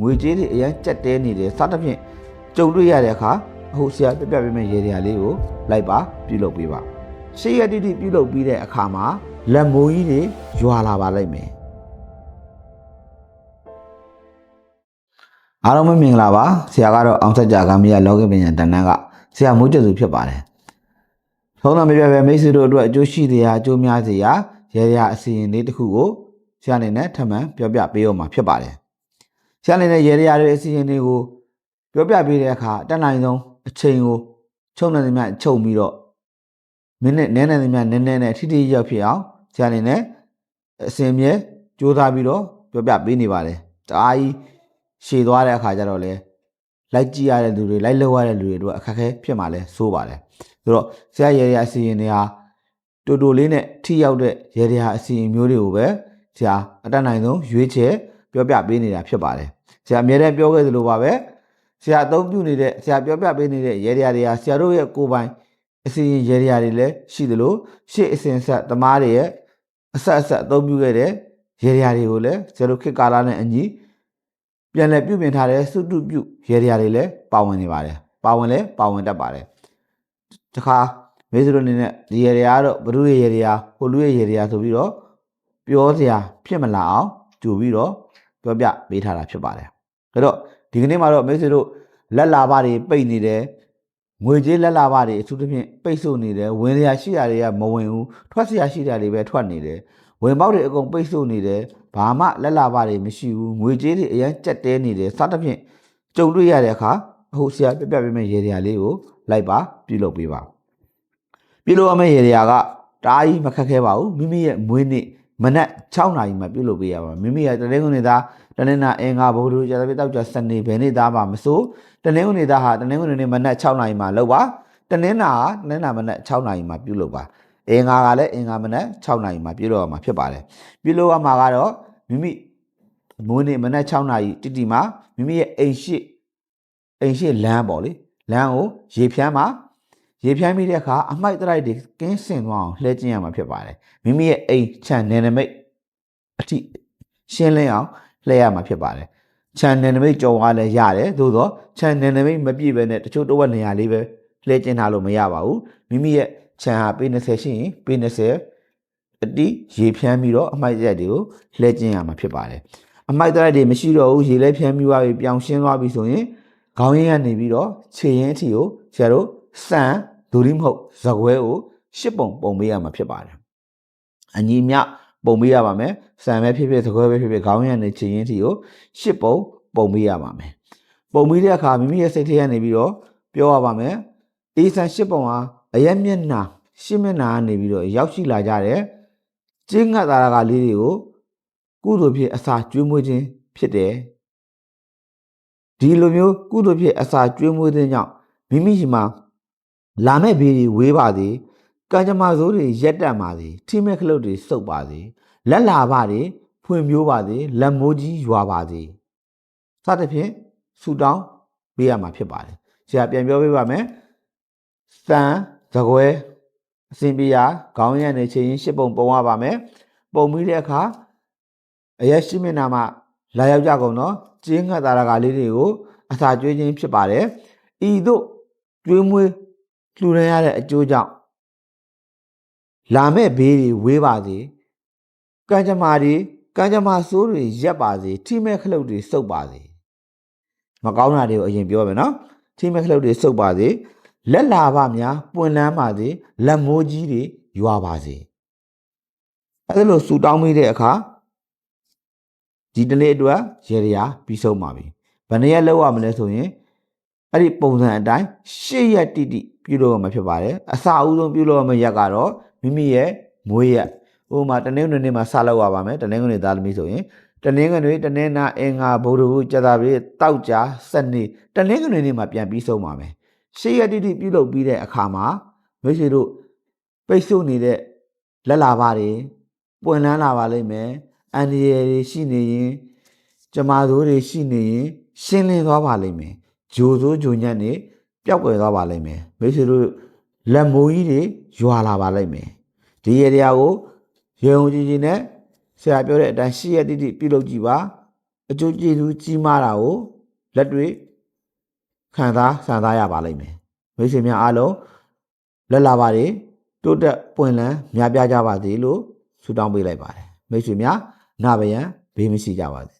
ငွေကြေးတွေအရင်ကြက်တဲနေတယ်စသဖြင့်ကြုံတွေ့ရတဲ့အခါအခုဆရာပြပြပေးမယ့်ရေဒီယာလေးကိုလိုက်ပါပြုလုပ်ပေးပါရှေ့ရတိတိပြုလုပ်ပြီးတဲ့အခါမှာလက်မိုးကြီးတွေရွာလာပါလိမ့်မယ်အားလုံးပဲမင်္ဂလာပါဆရာကတော့အောင်ဆက်ကြကမ္မရလောကပညာတဏ္ဍကဆရာမိုးကျသူဖြစ်ပါတယ်သုံးတော်မပြပဲမိတ်ဆွေတို့အတွက်အကျိုးရှိတဲ့အကျိုးများစေရာရေဒီယာအစီအရင်လေးတစ်ခုကိုဆရာအနေနဲ့ထပ်မံပြောပြပေးအောင်မှာဖြစ်ပါတယ်ဆ ရာအနေနဲ့ရေဒီယာတွေအစီအရင်လေးကိုပြောပြပေးတဲ့အခါအတက်နိုင်ဆုံးအချိန်ကိုချုပ်နေသမျှချုပ်ပြီးတော့မိနစ်နည်းနည်းသမျှနည်းနည်းနဲ့ထိထိရောက်ဖြစ်အောင်ဆရာအနေနဲ့အစဉ်မြဲကြိုးစားပြီးတော့ပြောပြပေးနေပါတယ်တအားကြီးရှည်သွားတဲ့အခါကျတော့လေလိုက်ကြည့်ရတဲ့လူတွေလိုက်လောက်ရတဲ့လူတွေတို့အခက်အခဲဖြစ်မှာလဲစိုးပါတယ်ဆိုတော့ဆရာရေဒီယာအစီအရင်တွေဟာတူတူလေးနဲ့ထိရောက်တဲ့ရေဒီယာအစီအရင်မျိုးတွေကိုပဲဆရာအတက်နိုင်ဆုံးရွေးချယ်ပြောပြပေးနေတာဖြစ်ပါတယ် ဆရာအမြဲတမ်းပြောခဲ့သလိုပါပဲဆရာအသုံးပြုနေတဲ့ဆရာပြောပြပေးနေတဲ့ရေဒီယာတွေဟာဆရာတို့ရဲ့ကိုယ်ပိုင်အစီအရင်ရေဒီယာတွေလည်းရှိသလိုရှေ့အစဉ်ဆက်သမားတွေရဲ့အဆက်အဆက်အသုံးပြုခဲ့တဲ့ရေဒီယာတွေကိုလည်းဆရာတို့ခေတ်ကာလနဲ့အညီပြန်လည်ပြုပြင်ထားတဲ့စုတုပြုရေဒီယာတွေလည်းပါဝင်နေပါတယ်ပါဝင်လည်းပါဝင်တတ်ပါတယ်တခါမေဇရိုအနေနဲ့ဒီရေဒီယာကတော့ဘ누구ရဲ့ရေဒီယာဟိုလူရဲ့ရေဒီယာဆိုပြီးတော့ပြောစရာဖြစ်မလာအောင်ကြိုပြီးတော့ပြောပြပေးထားတာဖြစ်ပါတယ် ဒါတော့ဒီကနေ့မှာတော့မေဇရိုလက်လာပါတွေပိတ်နေတယ်ငွေကြေးလက်လာပါတွေအထူးသဖြင့်ပိတ်ဆို့နေတယ်ဝင်စရာရှိတာတွေကမဝင်ဘူးထွက်စရာရှိတာတွေပဲထွက်နေတယ်ဝင်ပေါက်တွေအကုန်ပိတ်ဆို့နေတယ်ဘာမှလက်လာပါတွေမရှိဘူးငွေကြေးတွေအရင်ကြက်တဲနေတယ်စသဖြင့်ကြုံတွေ့ရတဲ့အခါအခုဆရာပြပြပေးမယ့်ရေဒီယာလေးကိုလိုက်ပါပြုလုပ်ပေးပါပြုလုပ်ရမယ့်ရေရာကတအားကြီးမခက်ခဲပါဘူးမိမိရဲ့မွေးနေ့မနက်6နာရီမှာပြုလုပ်ပေးရပါမိမိရဲ့တနင်္ဂနွေသား တနင်္လာအင်္ဂါဗုဒ္ဓကြာသပတေးတောက်ကြစနေဘယ်နေ့သားမှမစိုးတနင်္ဂနွေသားဟာတနင်္ဂနွေနေ့မနက်6နာရီမှာလုပ်ပါတနင်္လာဟာတနင်္လာမနက်6နာရီမှာပြုလုပ်ပါအင်္ဂါကလည်းအင်္ဂါမနက်6နာရီမှာပြုလုပ်ရမှာဖြစ်ပါတယ်ပြုလုပ်ရမှာကတော့မိမိမွေးနေ့မနက်6နာရီတိတိမှာမိမိရဲ့အိမ်ရှိအိမ်ရှိလမ်းပေါ့လေလမ်းကိုရေဖြန်းမှာရေဖြန်းပြီးတဲ့အခါအမိုက်တရိုက်တွေကင်းစင်သွားအောင်လှည့်ကျင်းရမှာဖြစ်ပါတယ်မိမိရဲ့အိမ်ခြံနယ်နိမိတ်အထိရှင်းလင်းအောင် လှည့်ရမှာဖြစ်ပါတယ်ခြံနယ်နိမိတ်ကြော်သွားလည်းရတယ်သို့တော့ခြံနယ်နိမိတ်မပြည့်ပဲနဲ့တချို့တော့ဝက်နေရာလေးပဲလှည့်ကျင်းထားလို့မရပါဘူးမိမိရဲ့ခြံဟာပေ20ရှိရင်ပေ20အတိရေဖြန်းပြီးတော့အမိုက်တရိုက်တွေကိုလှည့်ကျင်းရမှာဖြစ်ပါတယ်အမိုက်တရိုက်တွေမရှိတော့ဘူးရေလဲဖြန်းပြီးသွားပြီပြောင်းရှင်းသွားပြီဆိုရင်ခေါင်းရင်းကနေပြီးတော့ခြေရင်းအထိကိုဆရာတို့စံဒူလိမဟုတ်ဇကွဲကိုရှစ်ပုံပုံပေးရမှာဖြစ်ပါတယ်အညီမြ ပုံပေးရပါမယ်စံပဲဖြစ်ဖြစ်ဇကွဲပဲဖြစ်ဖြစ်ခေါင်းရင်းကနေခြေရင်းအထိကိုရှစ်ပုံပုံပေးရပါမယ်ပုံပြီးတဲ့အခါမိမိရဲ့စိတ်ထဲကနေပြီးတော့ပြောရပါမယ်အေးဆန်ရှစ်ပုံဟာအရက်မျက်နှာရှစ်မျက်နှာကနေပြီးတော့ရောက်ရှိလာကြတဲ့ကျင်းငတ်သားကလေးတွေကိုကုသိုလ်ဖြစ်အစာကျွေးမွေးခြင်းဖြစ်တယ်ဒီလိုမျိုးကုသိုလ်ဖြစ်အစာကျွေးမွေးတဲ့ကြောင့်မိမိရှိမှာလာမဲ့ဘေးတွေဝေးပါစေ ကံကြမ္မာဆိုးတွေရက်တက်ပါစေထိမဲ့ခလုတ်တွေစုပ်ပါစေလက်လာပါတွေဖွင့်မျိုးပါစေလက်မိုးကြီးရွာပါစေစသဖြင့်ဆူတောင်းပေးရမှာဖြစ်ပါတယ်ဆရာပြန်ပြောပေးပါမယ်စံသကွဲအစဉ်ပြရာခေါင်းရံနေချင်ရင်ရှစ်ပုံပုံရပါမယ်ပုံပြီးတဲ့အခါအရက်ရှိမျက်နှာမှာလာရောက်ကြကုန်တော့ကျင်းငတ်တာရကလေးတွေကိုအစာကျွေးခြင်းဖြစ်ပါတယ်။ဤသို့ကျွေးမွေးလှူဒန်းရတဲ့အကျိုးကြောင့် လာမဲ့ဘေးတွေဝေးပါစေ။ကံကြမ္မာတွေကံကြမ္မာဆိုးတွေရက်ပါစေထိမဲ့ခလုတ်တွေစုပ်ပါစေ။မကောင်းတာတွေကိုအရင်ပြောမယ်နော်။ထိမဲ့ခလုတ်တွေစုပ်ပါစေ။လက်လာပါများပွင့်လန်းပါစေ။လက်မိုးကြီးတွေရွာပါစေ။အဲဒါလို့ဆူတောင်းမိတဲ့အခါဒီတနေ့အတွက်ရေရရာပြီးဆုံးပါပြီ။ဘယ်နှစ်ရက်လောက်ရမလဲဆိုရင်အဲ့ဒီပုံစံအတိုင်းရှစ်ရက်တိတိပြုလုပ်ရမှာဖြစ်ပါတယ်။အစအဦးဆုံးပြုလုပ်ရမယ့်ရက်ကတော့ မိမိရဲ့မွေးရက်။ဥပမာတနင်္ဂနွေနေ့မှာစလုပ်ရပါမယ်။တနင်္ဂနွေသားသမီးဆိုရင်တနင်္ဂနွေတနင်္လာအင်္ဂါဗုဒ္ဓဟူးကြာသပတေးတောက်ကြစနေတနင်္ဂနွေနေ့မှာပြန်ပြီးဆုံးပါမယ်။ရှစ်ရက်တိတိပြုလုပ်ပြီးတဲ့အခါမှာမိတ်ဆွေတို့ပိတ်ဆို့နေတဲ့လက်လာပါတွေပွင့်လန်းလာပါလိမ့်မယ်။အန်ဒီရယ်တွေရှိနေရင်ကျမတို့တွေရှိနေရင်ရှင်းလင်းသွားပါလိမ့်မယ်ဂျိုဆိုးဂျိုညံ့နေပျောက်ကွယ်သွားပါလိမ့်မယ်မိတ်ဆွေတို့လက်မိုးကြီးတွေရွာလာပါလိမ့်မယ် ဒီရေတရားကိုရေုံကြည်ကြည်နဲ့ဆရာပြောတဲ့အတိုင်းရှေ့ရတိတိပြုလုပ်ကြည့်ပါအကျိုးကျေးဇူးကြီးမားတာကိုလက်တွေ့ခံစားဆန်စားရပါလိမ့်မယ်မိတ်ဆွေများအားလုံးလက်လာပါတွေတိုးတက်ပွင့်လန်းများပြားကြပါစေလို့ဆုတောင်းပေးလိုက်ပါတယ်မိတ်ဆွေများနာဘယံဘေးမရှိကြပါစေ